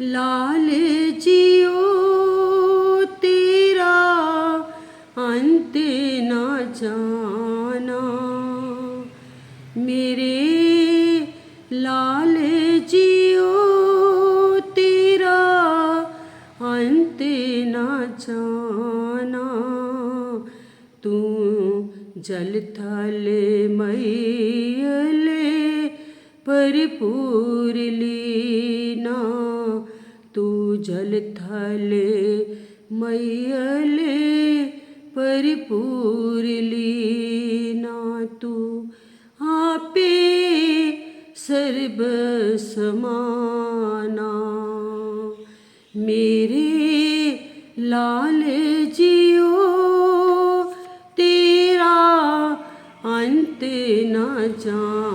लाल जियो तेरा अंत न जाना। मेरे लाल जियो तेरा अंत न जाना। तू जल थल मैले परिपूर लीना। तू जल थल मैयले परिपूर लीना तू आपे सर्व समाना। मेरे लाल जियो, तेरा अंत न जा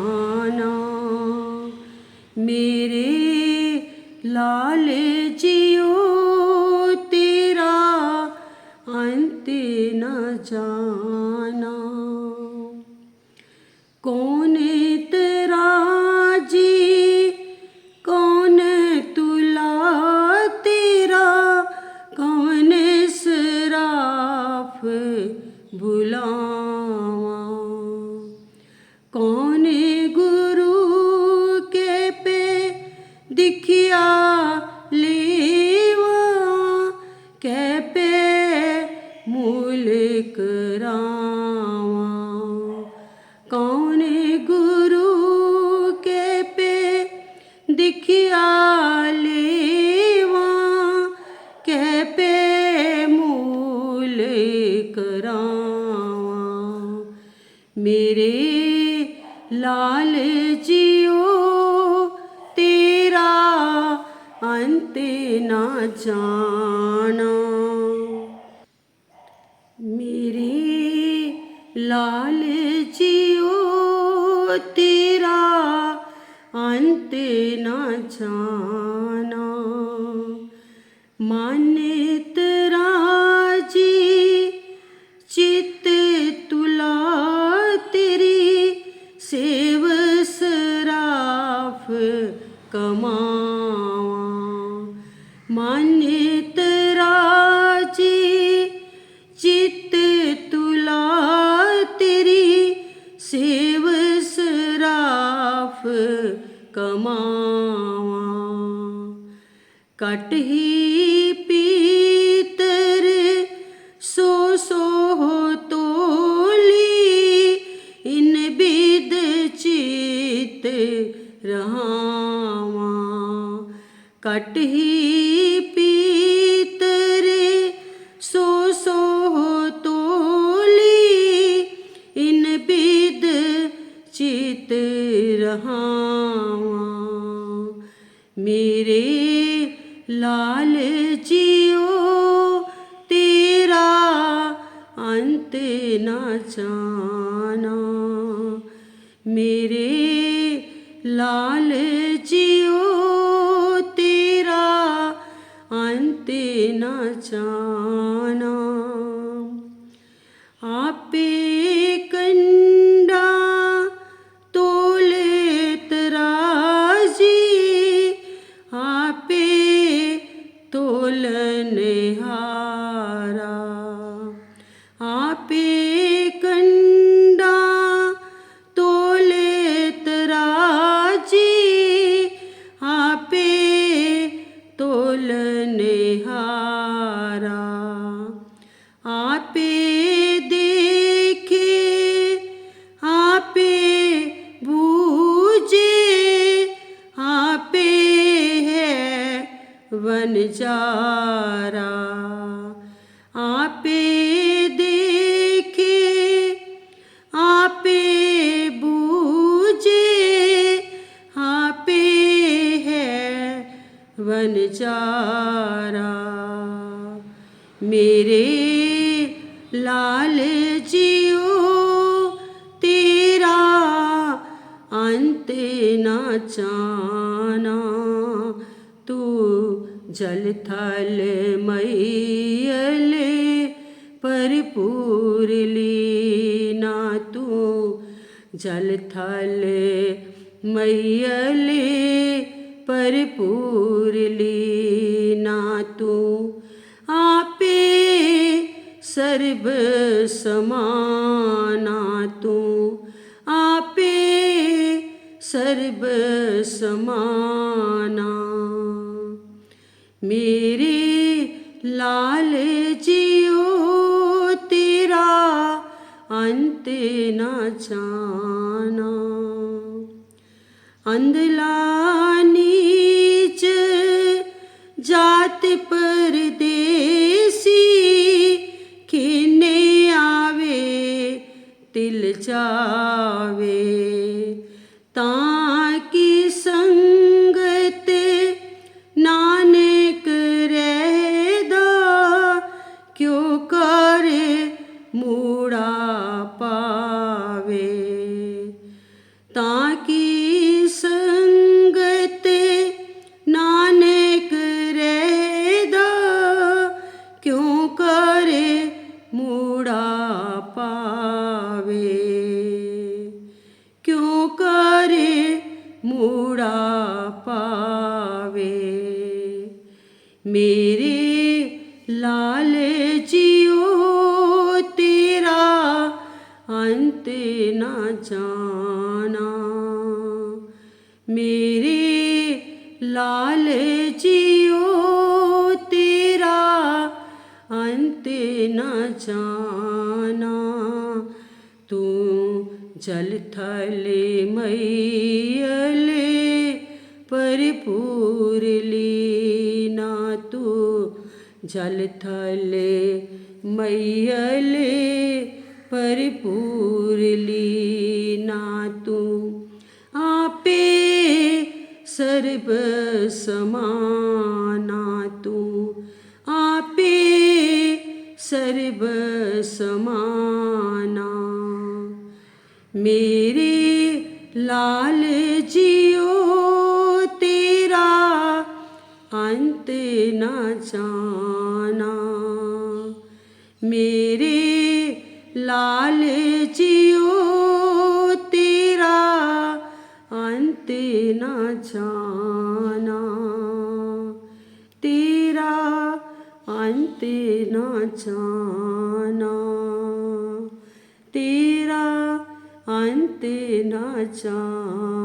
ਲਾਲ ਜੀਓ ਤੇਰਾ ਅੰਤ ਨਾ ਜਾਣਾ। ਮੇਰੇ ਲਾਲ ਜੀਓ ਤੇਰਾ ਅੰਤ ਨਾ ਜਾਣਾ। ਘਟ ਹੀ ਪੀਤਰ, ਸੋ ਸੋ ਹੋ ਤੋਲੀ, ਇਨ ਬਿਦ ਚੀਤ ਰਹਾਵਾ। ਘਟ ਹੀ ਪੀਤਰ, ਸੋ ਸੋ ਹੋ ਤੋਲੀ, ਇਨ ਬਿਦ ਚੀਤ ਰਹਾਵਾ। ਮੇਰੇ ना जाना। मेरे लाल जियो, तेरा अंत ना जाना। आपे कंडा तोले तराजी, आपे तोलन हारा आपे ललियो अन्तनाचना जल थल मैले भरिपूरलीना तू जल भिपुरली सर्व समाना तू। आपे सर्व समाना। मेरे लाल जियो तेरा अंत न जाना। अंधला চাই ਮੇਰੇ ਲਾਲ ਜੀਓ ਤੇਰਾ ਅੰਤ ਨਾ ਜਾਣਾ। ਮੇਰੇ ਲਾਲ ਜੀਓ ਤੇਰਾ ਅੰਤ ਨਾ ਜਾਣਾ। ਤੂੰ ਜਲ ਥਲੇ ਮਈਲੇ जल थले मैयले परिपूर ना तू। आपे सर्व समाना तू। आपे सर्व समाना मेरे लाल ਅੰਤ ਨਾ ਜਾਣਾ। ਮੇਰੇ ਲਾਲ ਜੀਓ ਤੇਰਾ ਅੰਤ ਨਾ ਜਾਣਾ। ਤੇਰਾ ਅੰਤ ਨਾ ਜਾਣਾ। ਤੇਰਾ ਅੰਤ ਨਾ ਜਾਣਾ।